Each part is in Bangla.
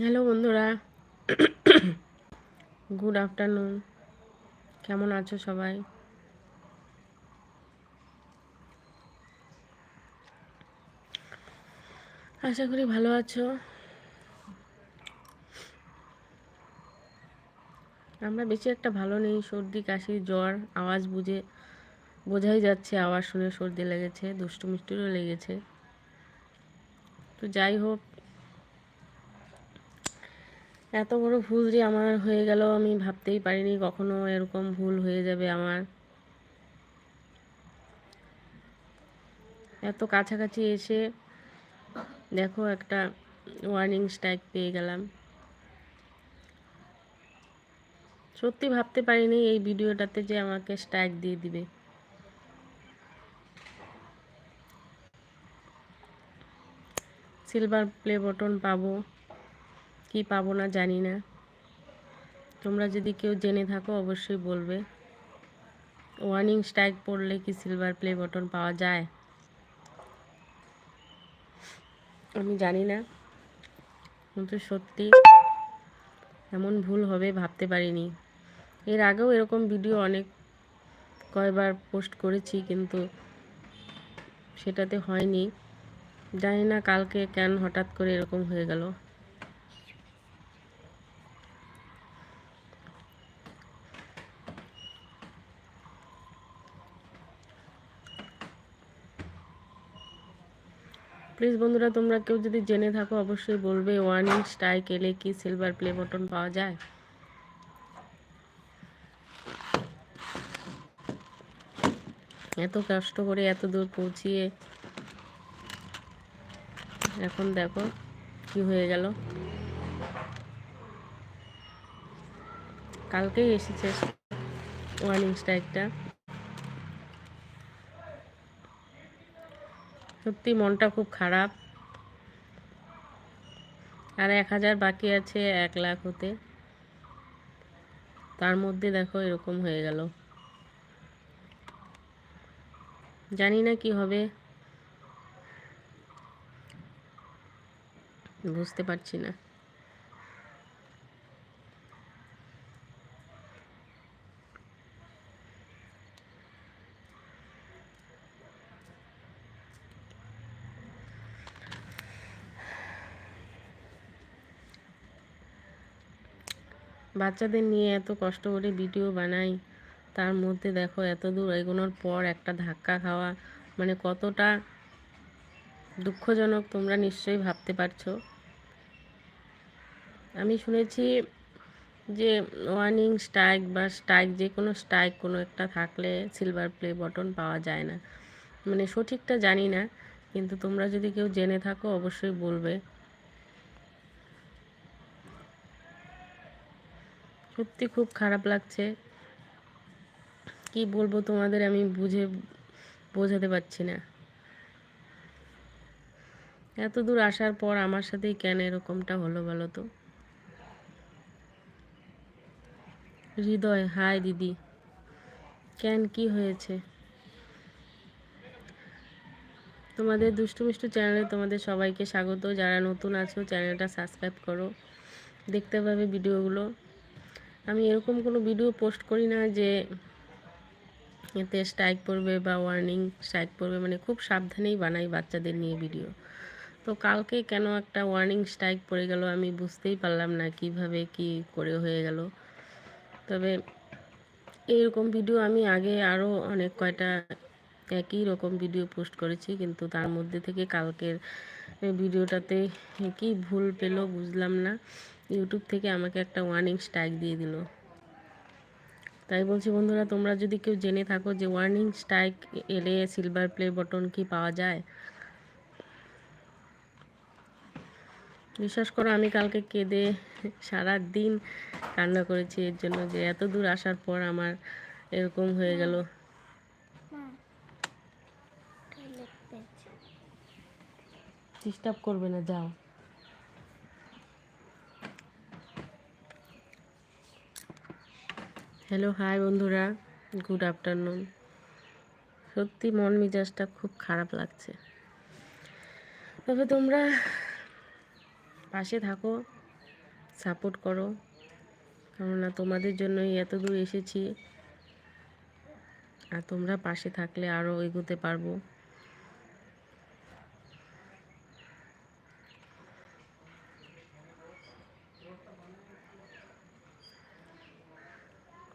হ্যালো বন্ধুরা। গুড আফটারনুন কেমন আছো সবাই? আশা করি ভালো আছো। আমরা বেশি একটা ভালো নেই, সর্দি, কাশি, জ্বর, আওয়াজ বুঝে, বোঝাই যাচ্ছে, আওয়াজ শুনে সর্দি লেগেছে, দুষ্টু মিষ্টিরও লেগেছে। তো যাই হোক এত বড় ভুল যে আমার হয়ে গেল আমি ভাবতেই পারিনি কখনো এরকম ভুল হয়ে যাবে আমার। এত কাছাকাছি এসে দেখো একটা ওয়ার্নিং স্ট্রাইক পেয়ে গেলাম। সত্যি ভাবতে পারিনি এই ভিডিওটাতে যে আমাকে স্ট্রাইক দিয়ে দিবে। সিলভার প্লে বটন পাবো। কি পাবো না জানি না। তোমরা যদি কেউ জেনে থাকো, অবশ্যই বলবে। ওয়ার্নিং স্ট্রাইক পড়লে কি সিলভার প্লে বটন পাওয়া যায়? আমি জানি না। কিন্তু সত্যি এমন ভুল হবে, ভাবতে পারিনি। এর আগেও এরকম ভিডিও অনেক কয়বার পোস্ট করেছি, কিন্তু সেটাতে হয়নি। জানি না কালকে কেন হঠাৎ করে এরকম হয়ে গেল। প্লিজ বন্ধুরা, তোমরা কেউ যদি জেনে থাকো, অবশ্যই বলবে ওয়ার্নিং স্ট্রাইক এলে কি সিলভার প্লে বটন পাওয়া যায়? এত কষ্ট করে এত দূর পৌঁছিয়ে এখন দেখো কি হয়ে গেল। কালকেই এসেছে ওয়ান ওয়ার্নিং স্ট্রাইকটা সত্যি মনটা খুব খারাপ। আর এক হাজার বাকি আছে এক লাখ হতে। তার মধ্যে দেখো এরকম হয়ে গেল। জানি না কি হবে। বুঝতে পারছি না। বাচ্চাদের নিয়ে এত কষ্ট করে ভিডিও বানাই, তার মধ্যে দেখো এত দূর এগোনোর পর একটা ধাক্কা খাওয়া মানে কতটা দুঃখজনক তোমরা নিশ্চয়ই ভাবতে পারছ। আমি শুনেছি যে ওয়ার্নিং স্ট্রাইক বা স্ট্রাইক যে কোনো স্ট্রাইক কোনো একটা থাকলে সিলভার প্লে বটন পাওয়া যায় না। মানে সঠিকটা জানি না, কিন্তু তোমরা যদি কেউ জেনে থাকো অবশ্যই বলবে। সত্যি খুব খারাপ লাগছে। কি বলব তোমাদের আমি বুঝে, বোঝাতে পারছি না। এত দূর আসার পর আমার সাথেই কেন এরকমটা হলো বলো তো? হৃদয় হাই দিদি, কেন কি হয়েছে? তোমাদের দুষ্টু মিষ্টু চ্যানেলে তোমাদের সবাইকে স্বাগত। যারা নতুন আছো, চ্যানেলটা সাবস্ক্রাইব করো। দেখতে পাবে ভিডিওগুলো। আমি এরকম কোনো ভিডিও পোস্ট করি না যে এতে স্ট্রাইক পড়বে বা ওয়ার্নিং স্ট্রাইক পড়বে মানে খুব সাবধানেই বানাই বাচ্চাদের নিয়ে ভিডিও তো কালকে কেন একটা ওয়ার্নিং স্ট্রাইক পড়ে গেল আমি বুঝতেই পারলাম না কীভাবে কি করে হয়ে গেল। তবে এইরকম ভিডিও আমি আগে আরও অনেক কয়টা একই রকম ভিডিও পোস্ট করেছি, কিন্তু তার মধ্যে থেকে কালকের ভিডিওটাতে কি ভুল পেল বুঝলাম না। ইউটিউব থেকে আমাকে একটা ওয়ার্নিং স্ট্রাইক দিয়ে দিল। তাই বলছি বন্ধুরা তোমরা যদি কেউ জেনে থাকো যে ওয়ার্নিং স্ট্রাইক এলে সিলভার প্লে বটন কি পাওয়া যায়? বিশ্বাস করো আমি কালকে কেঁদে সারা দিন কান্না করেছি। এর জন্য যে এত দূর আসার পর আমার এরকম হয়ে গেল। ডিস্টার্ব করবে না যাও। হ্যালো হাই বন্ধুরা। গুড আফটারনুন সত্যি মন মিজাজটা খুব খারাপ লাগছে। তবে তোমরা পাশে থাকো সাপোর্ট করো। কেননা তোমাদের জন্যই এত দূর এসেছি। আর তোমরা পাশে থাকলে আরও এগোতে পারব।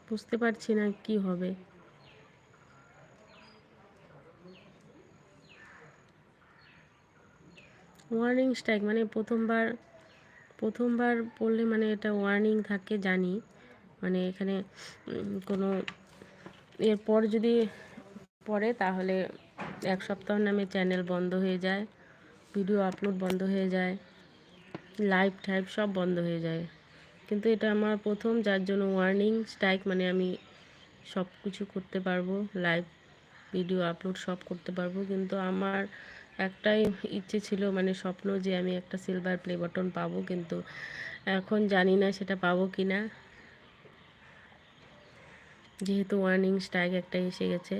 বুঝতে পারছি না কি হবে। ওয়ার্নিং স্ট্রাইক মানে প্রথমবার প্রথমবার পড়লে মানে এটা ওয়ার্নিং থাকে জানি। মানে এখানে কোনো, এরপর যদি পড়ে তাহলে এক সপ্তাহ নামে চ্যানেল বন্ধ হয়ে যায় ভিডিও আপলোড বন্ধ হয়ে যায় লাইভ টাইভ সব বন্ধ হয়ে যায়। কিন্তু এটা আমার প্রথম, যার জন্য ওয়ার্নিং স্ট্রাইক মানে আমি সব কিছু করতে পারব লাইভ ভিডিও আপলোড সব করতে পারব। কিন্তু আমার একটাই ইচ্ছে ছিল মানে স্বপ্ন যে আমি একটা সিলভার প্লে বাটন পাবো, কিন্তু এখন জানি না সেটা পাবো কি না যেহেতু ওয়ার্নিং স্ট্রাইক একটা এসে গেছে।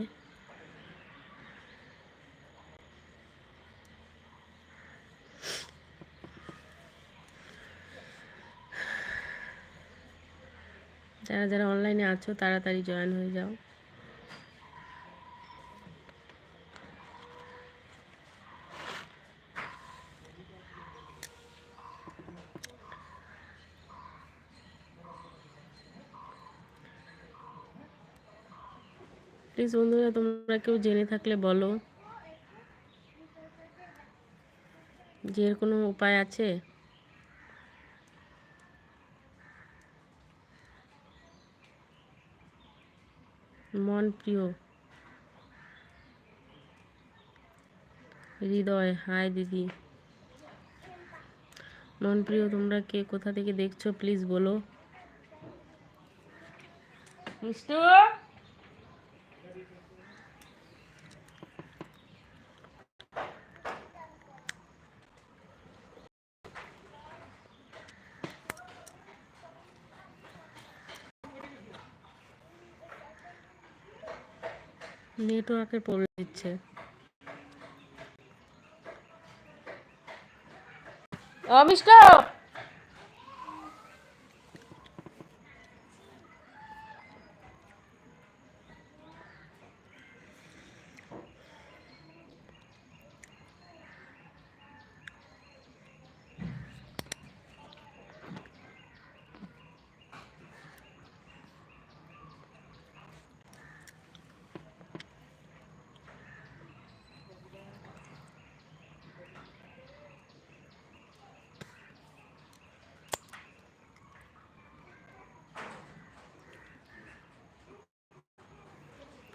যারা যারা অনলাইনে আছো, তাড়াতাড়ি জয়েন হয়ে যাও। প্লিজ বন্ধুরা, তোমরা কেউ জেনে থাকলে বলো যে কোনো উপায় আছে? মন প্রিয়। হৃদয় হাই দিদি। মন প্রিয় তোমরা কে কোথা থেকে দেখছ প্লিজ বলো। নেটওয়ার্কের পড়ে দিচ্ছে। অমিষ্ট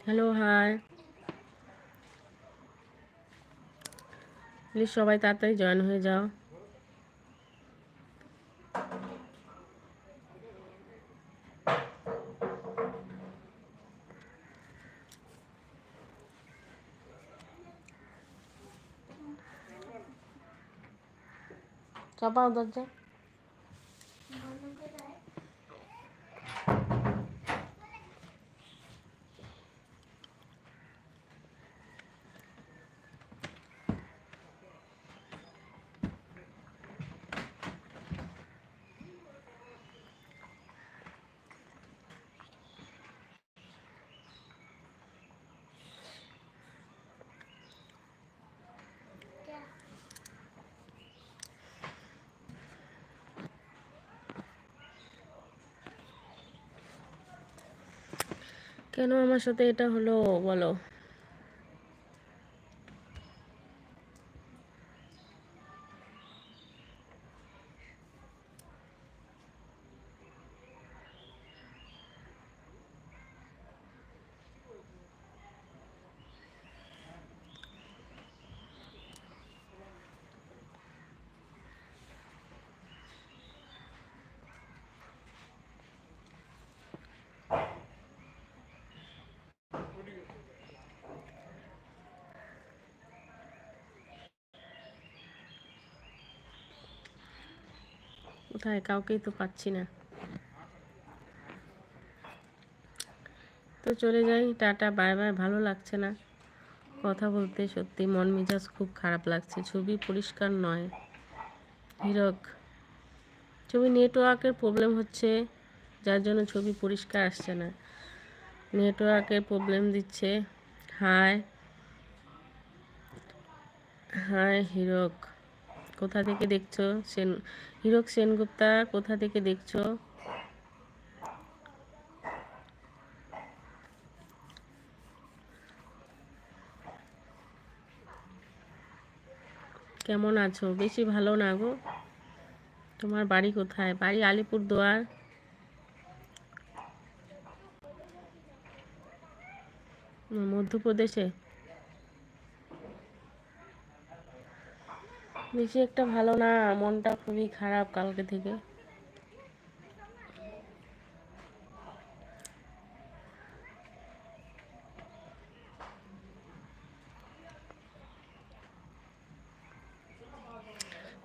হ্যালো হাই প্লিজ সবাই তাড়াতাড়ি জয়েন হয়ে যাও। চাপাও দরজা কেন আমার সাথে এটা হলো বলো কোথায়? কাউকেই তো পাচ্ছি না। তো চলে যাই। Tata, bye bye. ভালো লাগছে না কথা বলতে সত্যি। মন মেজাজ খুব খারাপ লাগছে। ছবি পরিষ্কার নয়। হিরক, ছবি নেটওয়ার্কের প্রবলেম হচ্ছে, যার জন্য ছবি পরিষ্কার আসছে না। নেটওয়ার্কের প্রবলেম দিচ্ছে। হায় হায় হিরক। কোথা থেকে দেখছ? সেন, হিরক সেনগুপ্তা, কোথা থেকে দেখছ? কেমন আছো? বেশি ভালো না গো। তোমার বাড়ি কোথায়? বাড়ি আলিপুর দুয়ার মধ্যপ্রদেশে? বেশি একটা ভালো না, মনটা খুবই খারাপ কালকে থেকে।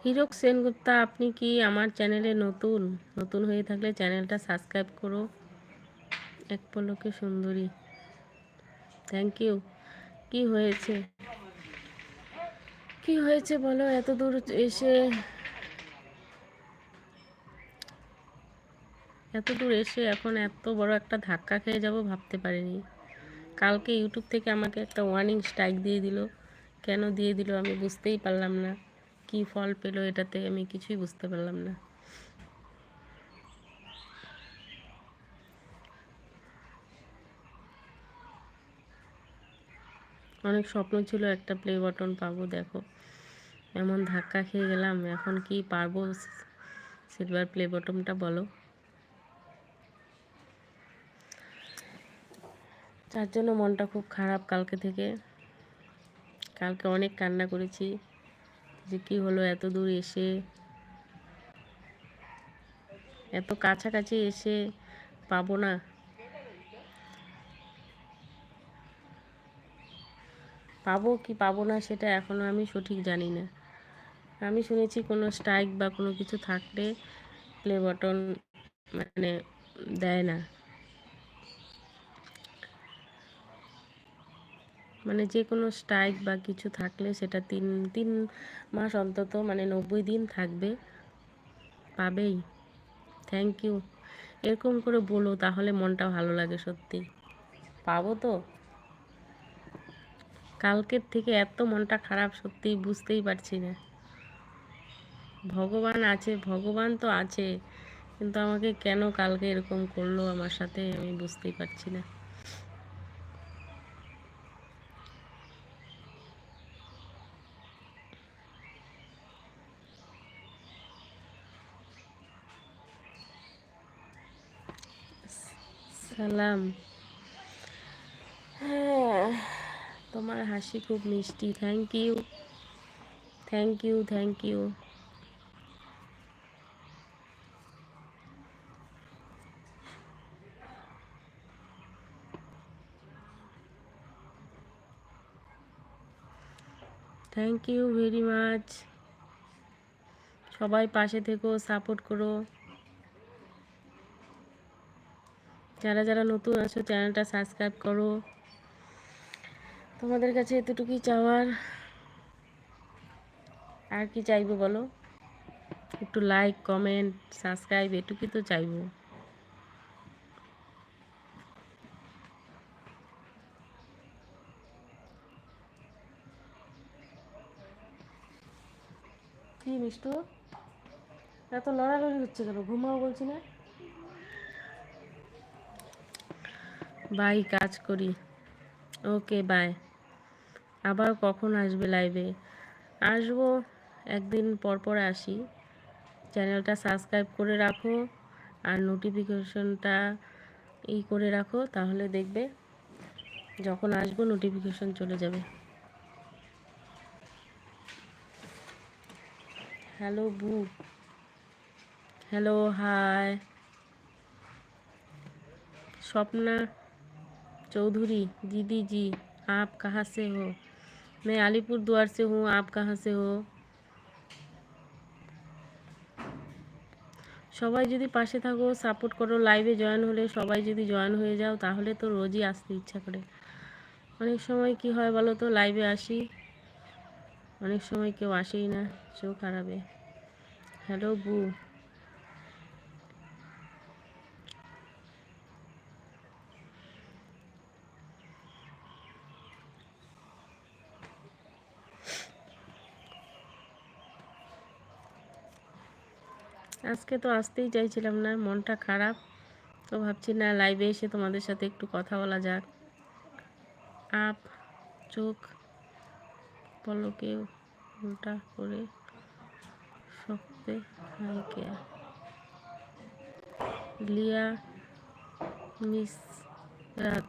হিরক সেনগুপ্তা, আপনি কি আমার চ্যানেলে নতুন? নতুন হয়ে থাকলে চ্যানেলটা সাবস্ক্রাইব করো। এক পলকে সুন্দরী। থ্যাংক ইউ কি হয়েছে? কি হয়েছে বলো? এত দূর এসে এত দূর এসে এখন এত বড় একটা ধাক্কা খেয়ে যাব ভাবতে পারিনি। কালকে ইউটিউব থেকে আমাকে একটা ওয়ার্নিং স্ট্রাইক দিয়ে দিল। কেন দিয়ে দিল আমি বুঝতেই পারলাম না। কি ফল পেল এটাতে আমি কিছুই বুঝতে পারলাম না। অনেক স্বপ্ন ছিল একটা প্লে বাটন পাবো, দেখো। এমন ধাক্কা খেয়ে গেলাম, এখন কি পারব? সিলভার প্লে বটমটা বলো। তার জন্য মনটা খুব খারাপ কালকে থেকে। কালকে অনেক কান্না করেছি যে কি হলো এত দূর এসে। এত কাছাকাছি এসে পাবো না। পাবো কি পাবো না সেটা এখনও আমি সঠিক জানি না। আমি শুনেছি কোনো স্ট্রাইক বা কোনো কিছু থাকলে প্লে বটন মানে দেয় না। মানে যে কোনো স্ট্রাইক বা কিছু থাকলে সেটা তিন তিন মাস অন্তত মানে নব্বই দিন থাকবে, পাবেই। থ্যাংক ইউ এরকম করে বলো তাহলে মনটা ভালো লাগে সত্যি। পাবো তো। কালকের থেকে এত মনটা খারাপ সত্যি বুঝতেই পারছি না। ভগবান আছে, ভগবান তো আছে, কিন্তু আমাকে কেন কালকে এরকম করল আমার সাথে আমি বুঝতেই পারছি না। সালাম। হ্যাঁ তোমার হাসি খুব মিষ্টি। Thank you thank you thank you thank you very much সবাই পাশে থেকো সাপোর্ট করো। যারা যারা নতুন আছো চ্যানেলটা সাবস্ক্রাইব করো। তোমাদের কাছে এতটুকুই চাওয়ার। আর কি চাইব বলো? একটু লাইক কমেন্ট সাবস্ক্রাইব এটুকুই তো চাইব কি এত লড়ালড়ি হচ্ছে কেন? ঘুমাও বলছি না? বাই, কাজ করি। Okay, bye. আবার কখন আসবে লাইভে আসব, একদিন পর পর আসি। চ্যানেলটা সাবস্ক্রাইব করে রাখো আর নোটিফিকেশনটা ই করে রাখো, তাহলে দেখবে যখন আসব নোটিফিকেশন চলে যাবে। হ্যালো বু हेलो हाय स्वप्ना चौधरी दीदी जी आप कहाँ से हो मैं अलीपुर द्वार से हूँ आप कहाँ से हो সবাই যদি পাশে থাকো সাপোর্ট করো লাইভে জয়েন হলে সবাই যদি জয়েন হয়ে যাও তাহলে তো রোজই আসতে ইচ্ছা করে অনেক সময় কি হয় বলো তো লাইভে আসি অনেক সময় কেউ আসেই না সেও খারাপে হ্যালো, বু। আজকে তো আসতেই চাইছিলাম না, মনটা খারাপ। তো ভাবছি, না লাইভে এসে তোমাদের সাথে একটু কথা বলা যাক। আপ, চোখ। পলকে উল্টা করে শক্তে হাই কেয়া লিয়া মিস রাত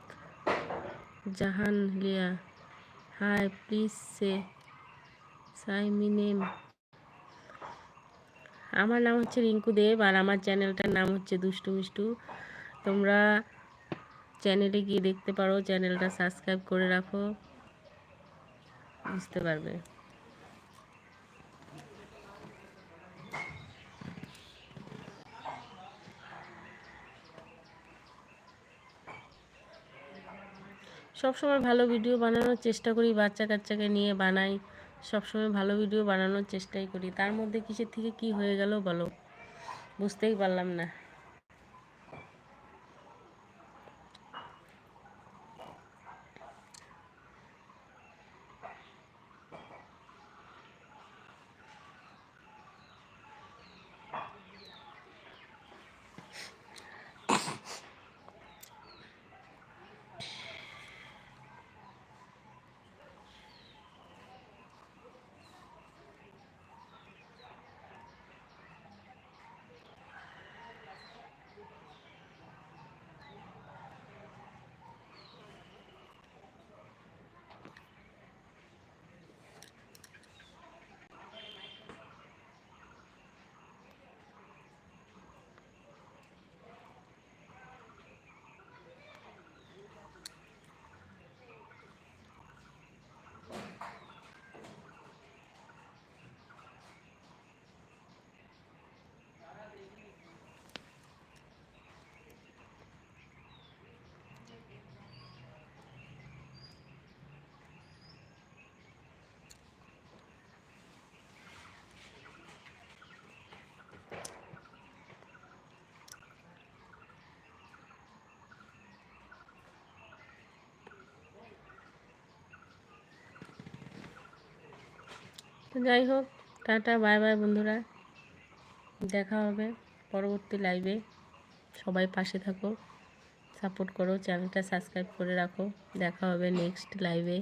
জাহান লিয়া। হাই, প্লিজ সে নেম আমার নাম হচ্ছে রিঙ্কু দেব আর আমার চ্যানেলটার নাম হচ্ছে দুষ্টু মিষ্টু। তোমরা চ্যানেলে গিয়ে দেখতে পারো, চ্যানেলটা সাবস্ক্রাইব করে রাখো। বুঝতে পারবে। সবসময় ভালো ভিডিও বানানোর চেষ্টা করি, বাচ্চা কাচ্চাকে নিয়ে বানাই। সবসময় ভালো ভিডিও বানানোর চেষ্টাই করি। তার মধ্যে কিসের থেকে কি হয়ে গেল বলো? বুঝতেই পারলাম না। যাই হোক, টাটা, বাই বাই বন্ধুরা। দেখা হবে পরবর্তী লাইভে সবাই পাশে থাকো সাপোর্ট করো চ্যানেলটা সাবস্ক্রাইব করে রাখো। দেখা হবে নেক্সট লাইভে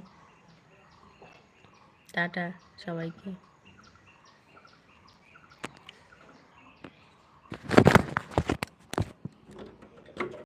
টাটা সবাইকে।